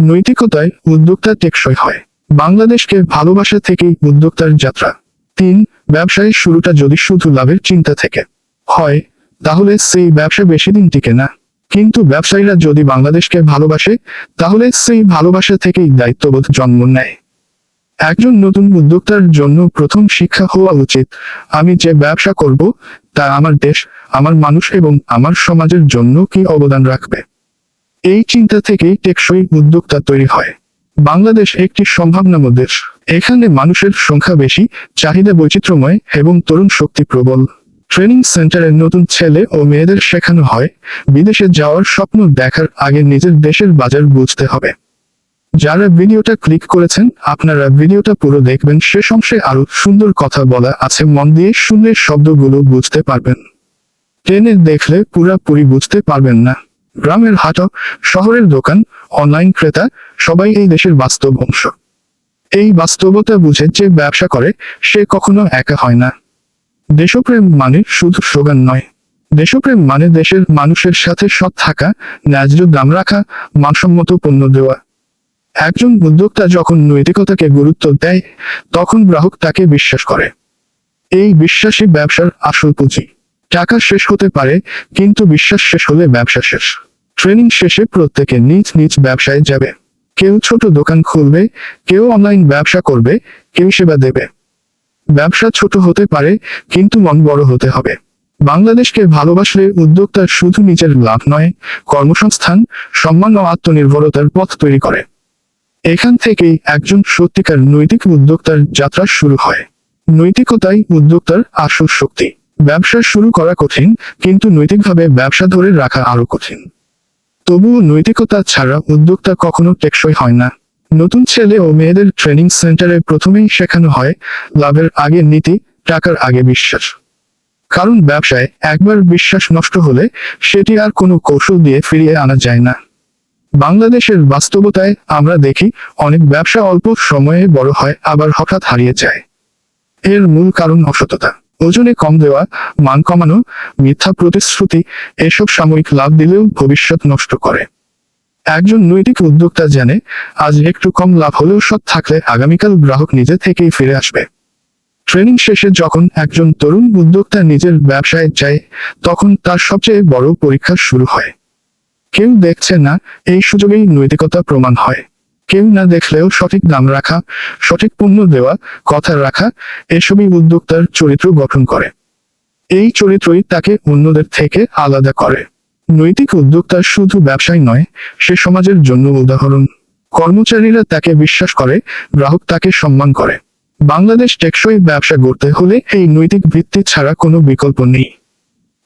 নৈতিকতায় উদ্যোক্তা টেকসই হয়। বাংলাদেশকে ভালোবাসা থেকেই উদ্যোক্তার যাত্রা। তিন, ব্যবসায় শুরুটা যদি শুধু লাভের চিন্তা থেকে হয়, তাহলে সেই ব্যবসা বেশি দিন টিকে না। কিন্তু ব্যবসায়ীরা যদি বাংলাদেশকে ভালোবাসে, তাহলে সেই ভালোবাসা থেকেই দায়িত্ববোধ জন্ম নেয়। একজন নতুন উদ্যোক্তার জন্য প্রথম শিক্ষা হওয়া উচিত, আমি যে ব্যবসা করব, তা আমার দেশ, আমার মানুষ এবং আমার সমাজের জন্য কি অবদান রাখবে? এই চিন্তা থেকেই টেকসই উদ্যোক্তা তৈরি হয়। বাংলাদেশ একটি সম্ভাবনাময় দেশ। এখানে মানুষের সংখ্যা বেশি, চাহিদা বৈচিত্র্যময় এবং তরুণ শক্তি প্রবল। ট্রেনিং সেন্টারে নতুন ছেলে ও মেয়েদের শেখানো হয়। বিদেশে যাওয়ার স্বপ্ন দেখার আগে নিজের দেশের বাজার বুঝতে হবে। যারা ভিডিওটা ক্লিক করেছেন, আপনারা ভিডিওটা পুরো দেখবেন, সে অংশে আরও সুন্দর কথা বলা আছে, মন দিয়ে শুনলে শব্দগুলো বুঝতে পারবেন। ট্রেনে দেখলে পুরাপুরি বুঝতে পারবেন না। গ্রামের হাট শহরের দোকান অনলাইন ক্রেতা, সবাই এই দেশের বাস্তব অংশ। এই বাস্তবতা বুঝে যে ব্যবসা করে, সে কখনো একা হয় না। দেশপ্রেম মানে শুধু স্লোগান নয়। দেশপ্রেম মানে দেশের মানুষের সাথে সৎ থাকা, ন্যায্য দাম রাখা, মানসম্মত পণ্য দেওয়া। একজন উদ্যোক্তা যখন নৈতিকতাকে গুরুত্ব দেয়, তখন গ্রাহক তাকে বিশ্বাস করে। এই বিশ্বাসী ব্যবসার আসল পুঁজি। টাকা শেষ হতে পারে, কিন্তু বিশ্বাস শেষ হলে ব্যবসা শেষ। ট্রেনিং শেষে প্রত্যেকে নিজ নিজ ব্যবসায় যাবে। কেউ ছোট দোকান খুলবে, কেউ অনলাইন ব্যবসা করবে, কেউ সেবা দেবে। ব্যবসা ছোট হতে পারে, কিন্তু মন বড় হতে হবে। বাংলাদেশকে ভালোবাসলে উদ্যোক্তা শুধু নিজের লাভ নয়, কর্মসংস্থান, সম্মান ও আত্মনির্ভরতার পথ তৈরি করে। এখান থেকেই একজন সত্যিকার নৈতিক উদ্যোক্তার যাত্রা শুরু হয়। নৈতিকতাই উদ্যোক্তার আসল শক্তি। ব্যবসা শুরু করা কঠিন, কিন্তু নৈতিকভাবে ব্যবসা ধরে রাখা আরও কঠিন। তবুও নৈতিকতা ছাড়া উদ্যোক্তা কখনো টেকসই হয় না। নতুন ছেলে ও মেয়েদের ট্রেনিং সেন্টারে প্রথমেই শেখানো হয়, লাভের আগে নীতি, টাকার আগে বিশ্বাস। কারণ ব্যবসায় একবার বিশ্বাস নষ্ট হলে সেটি আর কোনো কৌশল দিয়ে ফিরিয়ে আনা যায় না। বাংলাদেশের বাস্তবতায় আমরা দেখি অনেক ব্যবসা অল্প সময়ে বড় হয়, আবার হঠাৎ হারিয়ে যায়। এর মূল কারণ অসততা। ওজনে কম দেওয়া, মান কমানো, মিথ্যা প্রতিশ্রুতি, এসব সাময়িক লাভ দিলেও ভবিষ্যৎ নষ্ট করে। একজন নৈতিক উদ্যোক্তা জানে, আজ একটু কম লাভ হলেও সৎ থাকলে আগামীকাল গ্রাহক নিজে থেকেই ফিরে আসবে। ট্রেনিং শেষে যখন একজন তরুণ উদ্যোক্তা নিজের ব্যবসায় যায়, তখন তার সবচেয়ে বড় পরীক্ষা শুরু হয়। কেউ দেখছে না, এই সুযোগেই নৈতিকতা প্রমাণ হয়। কেউ না দেখলেও সঠিক দাম রাখা, সঠিক পণ্য দেওয়া, কথা রাখা, এসবই উদ্যোক্তার চরিত্র গঠন করে। এই চরিত্রই তাকে অন্যদের থেকে আলাদা করে। নৈতিক উদ্যোক্তা শুধু ব্যবসায় নয়, সে সমাজের জন্য উদাহরণ। কর্মচারীরা তাকে বিশ্বাস করে, গ্রাহক তাকে সম্মান করে। বাংলাদেশ টেকসই ব্যবসা গড়তে হলে এই নৈতিক ভিত্তি ছাড়া কোনো বিকল্প নেই।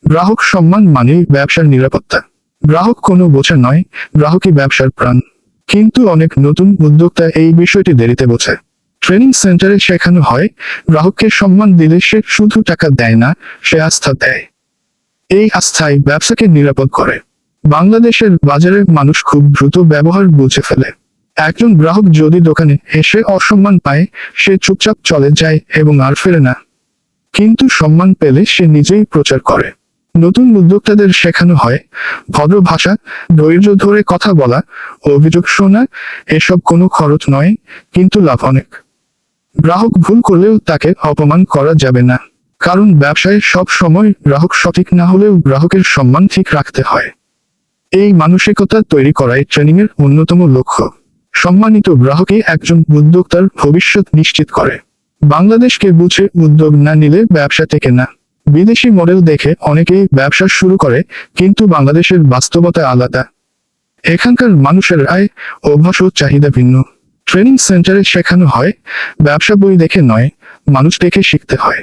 গ্রাহক সম্মান মানেই ব্যবসার নিরাপত্তা। গ্রাহক কোনো বোঝা নয়, গ্রাহকই ব্যবসার প্রাণ। কিন্তু অনেক নতুন উদ্যোক্তা এই বিষয়টি দেরিতে বোঝে। ট্রেনিং সেন্টারে শেখানো হয়, গ্রাহককে সম্মান দিলে সে শুধু টাকা দেয় না, সে আস্থা দেয়। এই আস্থাই ব্যবসাকে নিরাপদ করে। বাংলাদেশের বাজারে মানুষ খুব দ্রুত ব্যবহার বুঝে ফেলে। একজন গ্রাহক যদি দোকানে এসে অসম্মান পায়, সে চুপচাপ চলে যায় এবং আর ফেরে না। কিন্তু সম্মান পেলে সে নিজেই প্রচার করে। নতুন উদ্যোক্তাদের শেখানো হয়। ভদ্র ভাষা, ধৈর্য ধরে কথা বলা, অভিযোগ শোনা, এসব কোনো খরচ নয়, কিন্তু লাভ অনেক। গ্রাহক ভুল করলেও তাকে অপমান করা যাবে না। কারণ ব্যবসায় সব সময় গ্রাহক সঠিক না হলেও গ্রাহকের সম্মান ঠিক রাখতে হয়। এই মানসিকতা তৈরি করাই ট্রেনিং এর অন্যতম লক্ষ্য। সম্মানিত গ্রাহকই একজন উদ্যোক্তার ভবিষ্যৎ নিশ্চিত করে। বাংলাদেশকে বুঝে উদ্যোগ না নিলে ব্যবসা থেকে না। বিদেশি মডেল দেখে অনেকেই ব্যবসা শুরু করে, কিন্তু বাংলাদেশের বাস্তবতা আলাদা। এখানকার মানুষের আয় অভ্যাস ও চাহিদা ভিন্ন। ট্রেনিং সেন্টারে শেখানো হয়, ব্যবসা বই দেখে নয়, মানুষ দেখে শিখতে হয়।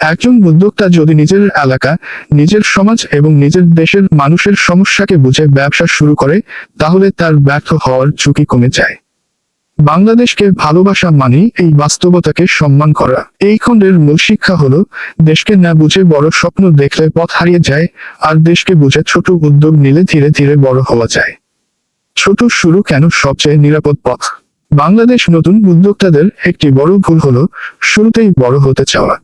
একজন উদ্যোক্তা যদি নিজের এলাকা, নিজের সমাজ এবং নিজের দেশের মানুষের সমস্যাকে বুঝে ব্যবসা শুরু করে, তাহলে তার ব্যর্থ হওয়ার ঝুঁকি কমে যায়। বাংলাদেশকে ভালোবাসা মানে এই বাস্তবতাকে সম্মান করা। এই খণ্ডের মূল শিক্ষা হলো, দেশকে না বুঝে বড় স্বপ্ন দেখলে পথ হারিয়ে যায়, আর দেশকে বুঝে ছোট উদ্যোগ নিলে ধীরে ধীরে বড় হওয়া যায়। ছোট শুরু কেন সবচেয়ে নিরাপদ পথ? বাংলাদেশ নতুন উদ্যোক্তাদের একটি বড় ভুল হলো, শুরুতেই বড় হতে চাওয়া।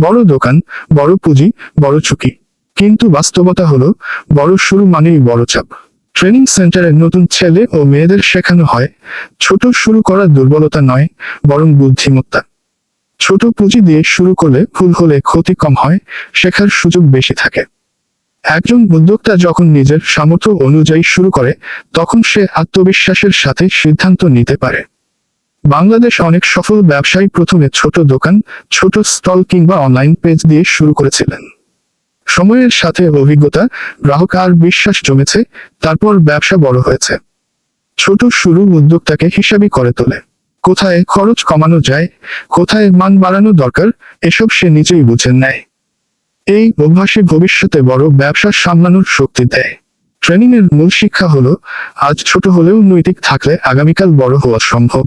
বড় দোকান, বড় পুঁজি, বড় ঝুঁকি। কিন্তু বাস্তবতা হলো, বড় শুরু মানেই বড় চাপ। ট্রেনিং সেন্টারে নতুন ছেলে ও মেয়েদের শেখানো হয়। ছোট শুরু করা দুর্বলতা নয়, বরং বুদ্ধিমত্তা। ছোট পুঁজি দিয়ে শুরু করলে ভুল হলে ক্ষতি কম হয়, শেখার সুযোগ বেশি থাকে। একজন উদ্যোক্তা যখন নিজের সামর্থ্য অনুযায়ী শুরু করে, তখন সে আত্মবিশ্বাসের সাথে সিদ্ধান্ত নিতে পারে। বাংলাদেশ অনেক সফল ব্যবসায়ী প্রথমে ছোট দোকান, ছোট স্টল কিংবা অনলাইন পেজ দিয়ে শুরু করেছিলেন। সময়ের সাথে অভিজ্ঞতা, গ্রাহক আর বিশ্বাস জমেছে, তারপর ব্যবসা বড় হয়েছে। ছোট শুরু উদ্যোক্তাকে হিসাবই করে তোলে। কোথায় খরচ কমানো যায়, কোথায় মান বাড়ানো দরকার, এসব সে নিজেই বুঝে নেয়। এই অভ্যাসে ভবিষ্যতে বড় ব্যবসা সামলানোর শক্তি দেয়। ট্রেনিং এর মূল শিক্ষা হলো, আজ ছোট হলেও নৈতিক থাকলে আগামীকাল বড় হওয়া সম্ভব।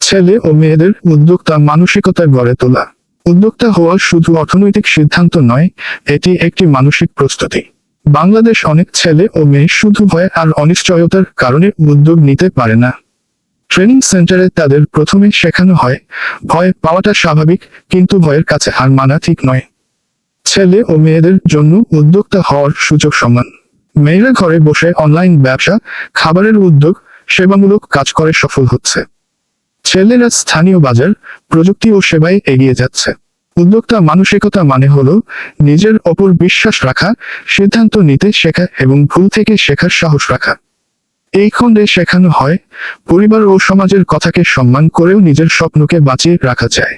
ছেলে ও মেয়েদের উদ্যোক্তা মানসিকতা গড়ে তোলা। উদ্যোক্তা হওয়া শুধু অর্থনৈতিক সিদ্ধান্ত নয়, এটি একটি মানসিক প্রস্তুতি। বাংলাদেশ অনেক ছেলে ও মেয়ে শুধু ভয় আর অনিশ্চয়তার কারণে উদ্যোগ নিতে পারে না। ট্রেনিং সেন্টারে তাদের প্রথমে শেখানো হয়, ভয় পাওয়াটা স্বাভাবিক, কিন্তু ভয়ের কাছে হার মানা ঠিক নয়। ছেলে ও মেয়েদের জন্য উদ্যোক্তা হওয়ার সুযোগ সমান। মেয়েরা ঘরে বসে অনলাইন ব্যবসা, খাবারের উদ্যোগ, সেবামূলক কাজ করে সফল হচ্ছে। ছেলেরা স্থানীয় বাজার, প্রযুক্তি ও সেবায় এগিয়ে যাচ্ছে। উদ্যোক্তা মানসিকতা মানে হলো নিজের ওপর বিশ্বাস রাখা, সিদ্ধান্ত নিতে শেখা এবং ভুল থেকে শেখার সাহস রাখা। এই খণ্ডে শেখানো হয়, পরিবার ও সমাজের কথাকে সম্মান করেও নিজের স্বপ্নকে বাঁচিয়ে রাখা যায়।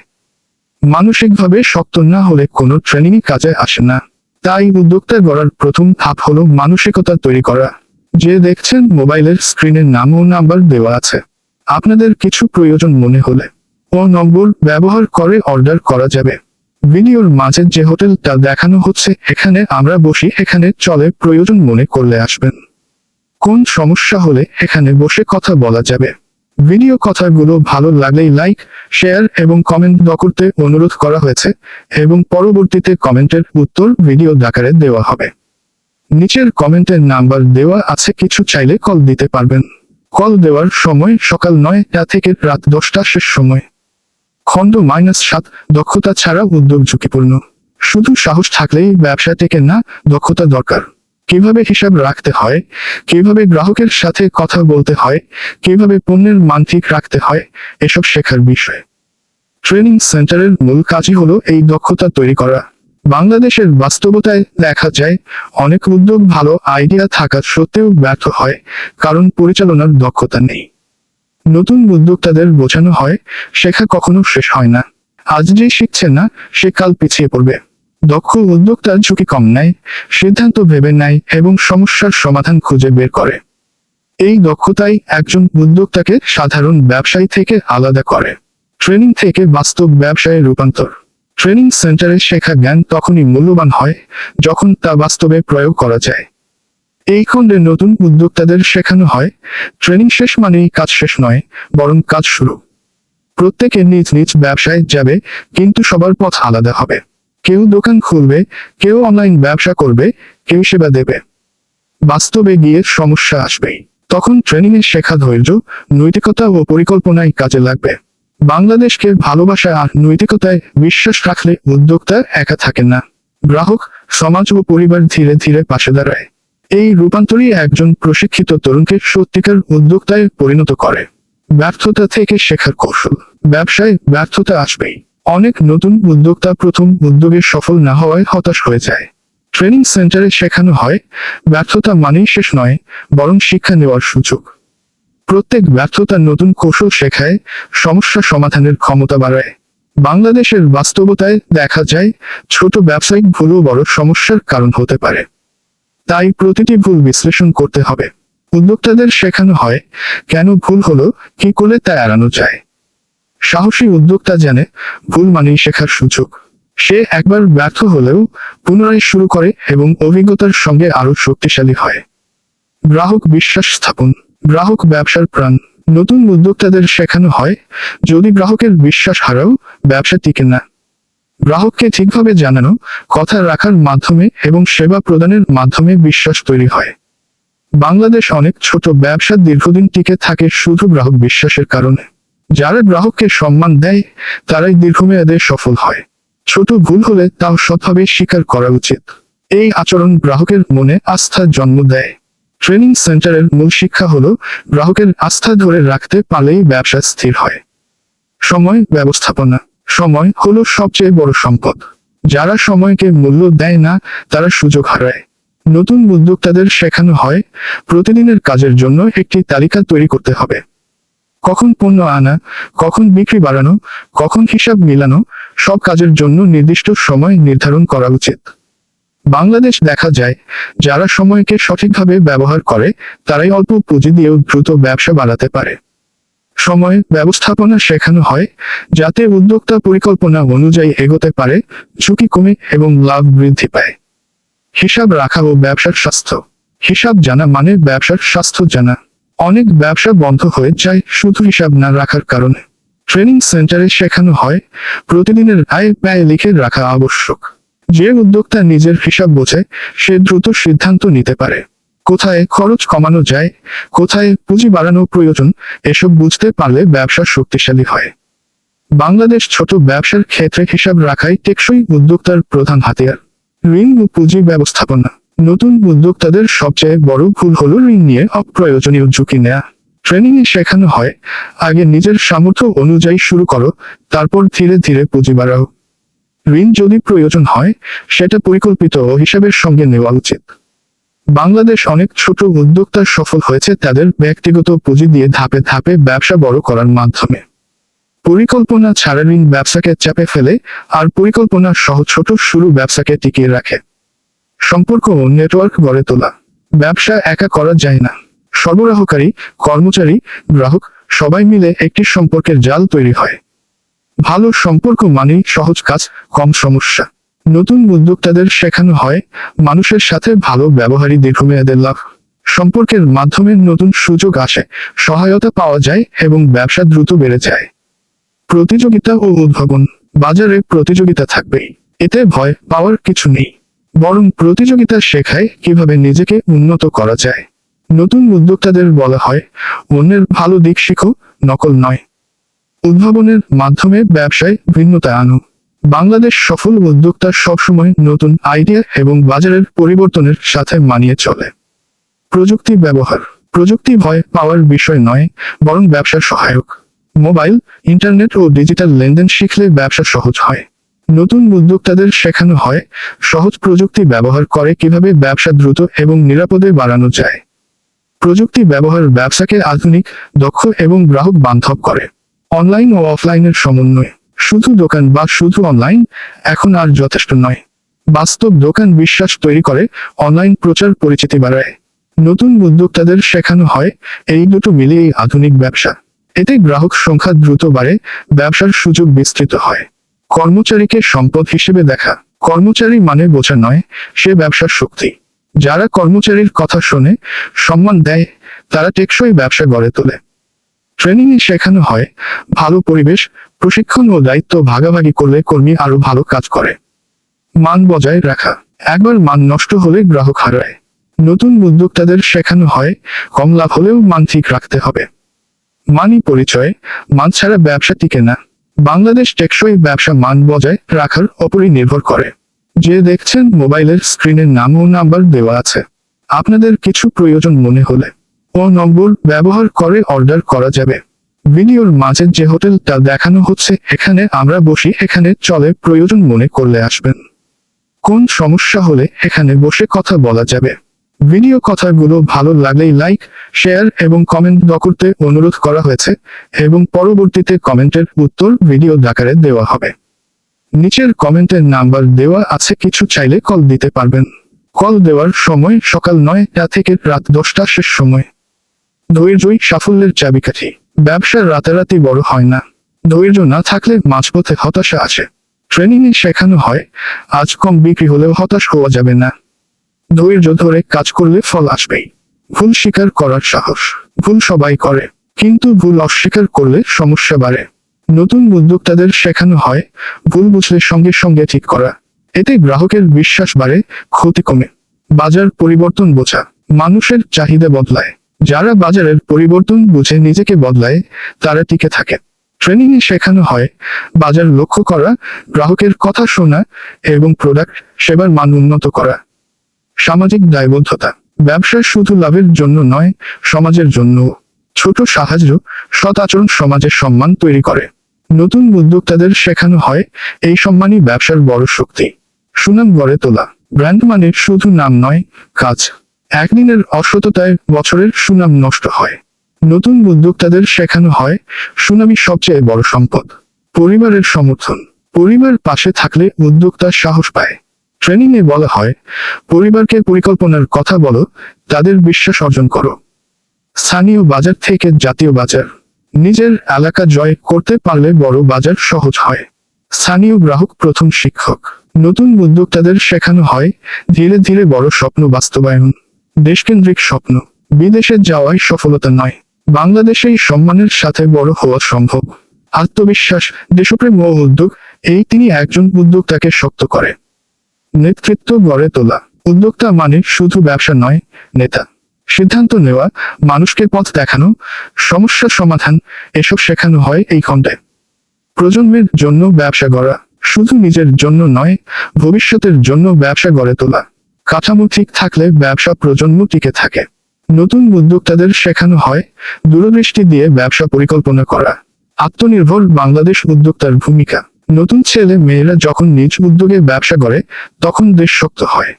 মানসিকভাবে শক্ত না হলে কোনো ট্রেনিংই কাজে আসে না। তাই উদ্যোক্তা গড়ার প্রথম ধাপ হলো মানসিকতা তৈরি করা। যে দেখছেন মোবাইলের স্ক্রিনের নাম ও নাম্বার দেওয়া আছে। আপনাদের কিছু প্রয়োজন মনে হলে ও নম্বর ব্যবহার করে অর্ডার করা যাবে। ভিডিওর মাঝে যে হোটেলটা দেখানো হচ্ছে, এখানে আমরা বসি, এখানে চলে প্রয়োজন মনে করলে আসবেন। কোন সমস্যা হলে এখানে বসে কথা বলা যাবে। ভিডিও কথাগুলো ভালো লাগলেই লাইক, শেয়ার এবং কমেন্ট করতে অনুরোধ করা হয়েছে এবং পরবর্তীতে কমেন্টের উত্তর ভিডিও আকারে দেওয়া হবে। নিচের কমেন্টের নাম্বার দেওয়া আছে, কিছু চাইলে কল দিতে পারবেন। কল দেওয়ার সময় সকাল নয়টা থেকে রাত দশটা শেষ সময়। খণ্ড মাইনাস সাত, দক্ষতা ছাড়া উদ্যোগ ঝুঁকিপূর্ণ। শুধু সাহস থাকলেই ব্যবসা টেকে না, দক্ষতা দরকার। কীভাবে হিসাব রাখতে হয়? কীভাবে গ্রাহকের সাথে কথা বলতে হয়? কীভাবে পণ্যের মান ঠিক রাখতে হয়? এসব শেখার বিষয়। ট্রেনিং সেন্টারের মূল কাজই হলো এই দক্ষতা তৈরি করা। বাংলাদেশের বাস্তবতায় দেখা যায়, অনেক উদ্যোগ ভালো আইডিয়া থাকা সত্ত্বেও ব্যর্থ হয়, কারণ পরিচালনার দক্ষতা নেই। নতুন উদ্যোক্তাদের বোঝানো হয়, শেখা কখনো শেষ হয় না। আজ যে শিখছে না, সে কাল পিছিয়ে পড়বে। দক্ষ উদ্যোক্তা ঝুঁকি কম নেয়, সিদ্ধান্ত ভেবে নেয় এবং সমস্যার সমাধান খুঁজে বের করে। এই দক্ষতাই একজন উদ্যোক্তাকে সাধারণ ব্যবসায়ী থেকে আলাদা করে। ট্রেনিং থেকে বাস্তব ব্যবসায় রূপান্তর। ট্রেনিং সেন্টারে শেখা জ্ঞান তখনই মূল্যবান হয়, যখন তা বাস্তবে প্রয়োগ করা যায়। এই খণ্ডে নতুন উদ্যোক্তাদের শেখানো হয়, ট্রেনিং শেষ মানেই কাজ শেষ নয়, বরং কাজ শুরু। প্রত্যেকে নিজ নিজ ব্যবসায় যাবে, কিন্তু সবার পথ আলাদা হবে। কেউ দোকান খুলবে, কেউ অনলাইন ব্যবসা করবে, কেউ সেবা দেবে। বাস্তবে গিয়ে সমস্যা আসবেই। তখন ট্রেনিং এ শেখা ধৈর্য, নৈতিকতা ও পরিকল্পনায় কাজে লাগবে। বাংলাদেশকে ভালোবাসা আর নৈতিকতায় বিশ্বাস রাখলে উদ্যোক্তা একা থাকে না। গ্রাহক, সমাজ ও পরিবার ধীরে ধীরে পাশে দাঁড়ায়। এই রূপান্তরই একজন প্রশিক্ষিত তরুণকে সত্যিকার উদ্যোক্তায় পরিণত করে। ব্যর্থতা থেকে শেখার কৌশল। ব্যবসায় ব্যর্থতা আসবেই। অনেক নতুন উদ্যোক্তা প্রথম উদ্যোগে সফল না হওয়ায় হতাশ হয়ে যায়। ট্রেনিং সেন্টারে শেখানো হয়, ব্যর্থতা মানেই শেষ নয়, বরং শিক্ষা নেওয়ার সুযোগ। প্রত্যেক ব্যর্থতা নতুন কৌশল শেখায়, সমস্যা সমাধানের ক্ষমতা বাড়ায়। বাংলাদেশের বাস্তবতায় দেখা যায়, ছোট ব্যবসায়িক ভুলও বড় সমস্যার কারণ হতে পারে। তাই প্রতিটি ভুল বিশ্লেষণ করতে হবে। উদ্যোক্তাদের শেখানো হয়, কেন ভুল হলো, কি করলে তা এড়ানো যায়। সাহসী উদ্যোক্তা জানে, ভুল মানেই শেখার সুযোগ। সে একবার ব্যর্থ হলেও পুনরায় শুরু করে এবং অভিজ্ঞতার সঙ্গে আরও শক্তিশালী হয়। গ্রাহক বিশ্বাস স্থাপন। গ্রাহক ব্যবসার প্রাণ। নতুন উদ্যোক্তাদের শেখানো হয়, যদি গ্রাহকের বিশ্বাস হারাও, ব্যবসা টিকে না। গ্রাহককে ঠিকভাবে জানানো, কথা রাখার মাধ্যমে এবং সেবা প্রদানের মাধ্যমে বিশ্বাস তৈরি হয়। বাংলাদেশ অনেক ছোট ব্যবসা দীর্ঘদিন টিকে থাকে শুধু গ্রাহক বিশ্বাসের কারণে। যারা গ্রাহককে সম্মান দেয়, তারাই দীর্ঘমেয়াদে সফল হয়। ছোট ভুল হলে তাও সৎভাবে স্বীকার করা উচিত। এই আচরণ গ্রাহকের মনে আস্থা জন্ম দেয়। ট্রেনিং সেন্টারের মূল শিক্ষা হলো, গ্রাহকের আস্থা ধরে রাখতে পারলেই ব্যবসা স্থির হয়। সময় ব্যবস্থাপনা। সময় হলো সবচেয়ে বড় সম্পদ। যারা সময়কে মূল্য দেয় না, তারা সুযোগ হারায়। নতুন উদ্যোক্তাদের শেখানো হয়, প্রতিদিনের কাজের জন্য একটি তালিকা তৈরি করতে হবে। কখন পণ্য আনা, কখন বিক্রি বাড়ানো, কখন হিসাব মিলানো, সব কাজের জন্য নির্দিষ্ট সময় নির্ধারণ করা উচিত। বাংলাদেশ দেখা যায়, যারা সময়কে সঠিকভাবে ব্যবহার করে, তারাই অল্প পুঁজি দিয়েও দ্রুত ব্যবসা বাড়াতে পারে। সময় ব্যবস্থাপনা শেখানো হয়, যাতে উদ্যোক্তা পরিকল্পনা অনুযায়ী এগোতে পারে, ঝুঁকি কমে এবং লাভ বৃদ্ধি পায়। হিসাব রাখা ও ব্যবসার স্বাস্থ্য। হিসাব জানা মানে ব্যবসার স্বাস্থ্য জানা। অনেক ব্যবসা বন্ধ হয়ে যায় শুধু হিসাব না রাখার কারণে। ট্রেনিং সেন্টারে শেখানো হয়, প্রতিদিনের আয় ব্যয় লিখে রাখা আবশ্যক। যে উদ্যোক্তা নিজের হিসাব বোঝে, সে দ্রুত সিদ্ধান্ত নিতে পারে। কোথায় খরচ কমানো যায়, কোথায় পুঁজি বাড়ানো প্রয়োজন, এসব বুঝতে পারলে ব্যবসা শক্তিশালী হয়। বাংলাদেশ ছোট ব্যবসার ক্ষেত্রে হিসাব রাখাই টেকসই উদ্যোক্তার প্রধান হাতিয়ার। ঋণ ও পুঁজি ব্যবস্থাপনা। নতুন উদ্যোক্তাদের সবচেয়ে বড় ভুল হল ঋণ নিয়ে অপ্রয়োজনীয় ঝুঁকি নেয়া। ট্রেনিং এ শেখানো হয়, আগে নিজের সামর্থ্য অনুযায়ী শুরু করো, তারপর ধীরে ধীরে পুঁজি বাড়াও। ঋণ যদি প্রয়োজন হয়, সেটা পরিকল্পিত হিসাবের সঙ্গে নেওয়া উচিত। বাংলাদেশ অনেক ছোট উদ্যোক্তা সফল হয়েছে তাদের ব্যক্তিগত পুঁজি দিয়ে ধাপে ধাপে ব্যবসা বড় করার মাধ্যমে। পরিকল্পনা ছাড়া ঋণ ব্যবসাকে চাপে ফেলে আর পরিকল্পনা সহ ছোট শুরু ব্যবসাকে টিকিয়ে রাখে। সম্পর্ক ও নেটওয়ার্ক গড়ে তোলা। ব্যবসা একা করা যায় না। সরবরাহকারী, কর্মচারী, গ্রাহক সবাই মিলে একটি সম্পর্কের জাল তৈরি হয়। ভালো সম্পর্ক মানেই সহজ কাজ, কম সমস্যা। নতুন উদ্যোক্তাদের শেখানো হয়, মানুষের সাথে ভালো ব্যবহারই দীর্ঘমেয়াদের লাভ। সম্পর্কের মাধ্যমে নতুন সুযোগ আসে, সহায়তা পাওয়া যায় এবং ব্যবসা দ্রুত বেড়ে যায়। প্রতিযোগিতা ও উদ্ভাবন, বাজারে প্রতিযোগিতা থাকবেই। এতে ভয় পাওয়ার কিছু নেই। বরং প্রতিযোগিতা শেখায় কীভাবে নিজেকে উন্নত করা যায়। নতুন উদ্যোক্তাদের বলা হয়, অন্যের ভালো দিক শিখো, নকল নয়। উদ্ভাবনের মাধ্যমে ব্যবসায় ভিন্নতা আনো। বাংলাদেশ সফল উদ্যোক্তা সবসময় নতুন আইডিয়া এবং বাজারের পরিবর্তনের সাথে মানিয়ে চলে। প্রযুক্তি ব্যবহার। প্রযুক্তি ভয় পাওয়ার বিষয় নয়, বরং ব্যবসার সহায়ক। মোবাইল, ইন্টারনেট ও ডিজিটাল লেনদেন শিখলে ব্যবসা সহজ হয়। নতুন উদ্যোক্তাদের শেখানো হয়, সহজ প্রযুক্তি ব্যবহার করে কীভাবে ব্যবসা দ্রুত এবং নিরাপদে বাড়ানো যায়। প্রযুক্তি ব্যবহার ব্যবসাকে আধুনিক, দক্ষ এবং গ্রাহক বান্ধব করে। অনলাইন ও অফলাইনের সমন্বয়। শুধু দোকান বা শুধু অনলাইন, এখন আর যথেষ্ট নয়। বাস্তব দোকান বিশ্বাস তৈরি করে অনলাইন প্রচার পরিচিতি বাড়ায়। নতুন উদ্যোক্তাদের শেখানো হয়, এই দুটো মিলিয়েই আধুনিক ব্যবসা। এতে গ্রাহক সংখ্যা দ্রুত বাড়ে, ব্যবসার সুযোগ বিস্তৃত হয়। কর্মচারীকে সম্পদ হিসেবে দেখা। কর্মচারী মানে বোঝা নয়, সে ব্যবসার শক্তি। যারা কর্মচারীর কথা শোনে, সম্মান দেয়, তারা টেকসই ব্যবসা গড়ে তোলে। ট্রেনিং এ শেখানো হয়, ভালো পরিবেশ, প্রশিক্ষণ ও দায়িত্ব ভাগাভাগি করলে কর্মী আরও ভালো কাজ করে। মান বজায় রাখা। একবার মান নষ্ট হলে গ্রাহক হারায়। নতুন উদ্যোক্তাদের শেখানো হয়, কম লাভ হলেও মান ঠিক রাখতে হবে। মানি পরিচয়, মান ছাড়া ব্যবসা টিকে না। বাংলাদেশ টেকসই ব্যবসা মান বজায় রাখার ওপরই নির্ভর করে। যে দেখছেন মোবাইলের স্ক্রিনের নাম ও নাম্বার দেওয়া আছে। আপনাদের কিছু প্রয়োজন মনে হলে ও নম্বর ব্যবহার করে অর্ডার করা যাবে। ভিডিওর মাঝে যে হোটেলটা দেখানো হচ্ছে, এখানে আমরা বসি, এখানে চলে প্রয়োজন মনে করলে আসবেন। কোন সমস্যা হলে এখানে বসে কথা বলা যাবে। ভিডিও কথাগুলো ভালো লাগলেই লাইক, শেয়ার এবং কমেন্ট দ করতে অনুরোধ করা হয়েছে এবং পরবর্তীতে কমেন্টের উত্তর ভিডিও আকারে দেওয়া হবে। নিচের কমেন্টের নাম্বার দেওয়া আছে, কিছু চাইলে কল দিতে পারবেন। কল দেওয়ার সময় সকাল নয়টা থেকে রাত দশটা শেষ সময়। ধৈর্যই সাফল্যের চাবিকাঠি। ব্যবসা রাতারাতি বড় হয় না। ধৈর্য না থাকলে মাঝপথে হতাশা আছে। ট্রেনিং এ শেখানো হয়, আজ কম বিক্রি হলেও হতাশ হওয়া যাবে না। ধৈর্য ধরে কাজ করলে ফল আসবেই। ভুল স্বীকার করার সাহস। ভুল সবাই করে, কিন্তু ভুল অস্বীকার করলে সমস্যা বাড়ে। নতুন উদ্যোক্তাদের শেখানো হয়, ভুল বুঝলে সঙ্গে সঙ্গে ঠিক করা। এতে গ্রাহকের বিশ্বাস বাড়ে, ক্ষতি কমে। বাজার পরিবর্তন বোঝা, মানুষের চাহিদা বদলায়। যারা বাজারের পরিবর্তন বুঝে নিজেকে বদলায়, তারা টিকে থাকে। ট্রেনিং এ শেখানো হয়, বাজার লক্ষ্য করা, গ্রাহকের কথা শোনা এবং প্রোডাক্ট সেবার মান উন্নত করা। সামাজিক দায়বদ্ধতা। ব্যবসা শুধু লাভের জন্য নয়, সমাজের জন্য ছোট সাহায্য, সৎ আচরণ সমাজের সম্মান তৈরি করে। নতুন উদ্যোক্তাদের শেখানো হয়, এই সম্মানই ব্যবসার বড় শক্তি। সুনাম গড়ে তোলা। ব্র্যান্ড মানে শুধু নাম নয়, কাজ। একদিনের অসততায় বছরের সুনাম নষ্ট হয়। নতুন উদ্যোক্তাদের শেখানো হয়, সুনামি সবচেয়ে বড় সম্পদ। পরিবারের সমর্থন। পরিবার পাশে থাকলে উদ্যোক্তা সাহস পায়। ট্রেনিং এ বলা হয়, পরিবারকে পরিকল্পনার কথা বলো, তাদের বিশ্বাস অর্জন করো। স্থানীয় বাজার থেকে জাতীয় বাজার। নিজের এলাকা জয় করতে পারলে বড় বাজার সহজ হয়। স্থানীয় গ্রাহক প্রথম শিক্ষক। নতুন উদ্যোক্তাদের শেখানো হয়, ধীরে ধীরে বড় স্বপ্ন বাস্তবায়ন। দেশকেন্দ্রিক স্বপ্ন। বিদেশে যাওয়াই সফলতা নয়। বাংলাদেশেই সম্মানের সাথে বড় হওয়া সম্ভব। আত্মবিশ্বাস, দেশপ্রেম ও উদ্যোগ, এই তিনি একজন উদ্যোক্তাকে শক্ত করে। নেতৃত্ব গড়ে তোলা। উদ্যোক্তা মানে শুধু ব্যবসা নয়, নেতা। সিদ্ধান্ত নেওয়া, মানুষকে পথ দেখানো, সমস্যা সমাধান, এসব শেখানো হয় এই খণ্ডে। প্রজন্মের জন্য ব্যবসা গড়া। শুধু নিজের জন্য নয়, ভবিষ্যতের জন্য ব্যবসা গড়ে তোলা। কাঠামো ঠিক থাকলে ব্যবসা প্রজন্ম টিকে থাকে। নতুন উদ্যোক্তাদের শেখানো হয়, দূরদৃষ্টি দিয়ে ব্যবসা পরিকল্পনা করা। আত্মনির্ভর বাংলাদেশ উদ্যোক্তার ভূমিকা। নতুন ছেলে মেয়েরা যখন নিজ উদ্যোগে ব্যবসা করে, তখন দেশ শক্ত হয়।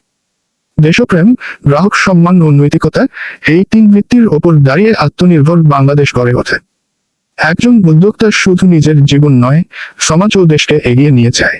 দেশপ্রেম, গ্রাহক সম্মান ও নৈতিকতা এই তিন ভিত্তির ওপর দাঁড়িয়ে আত্মনির্ভর বাংলাদেশ গড়ে ওঠে। একজন উদ্যোক্তা শুধু নিজের জীবন নয়, সমাজ ও দেশকে এগিয়ে নিয়ে যায়।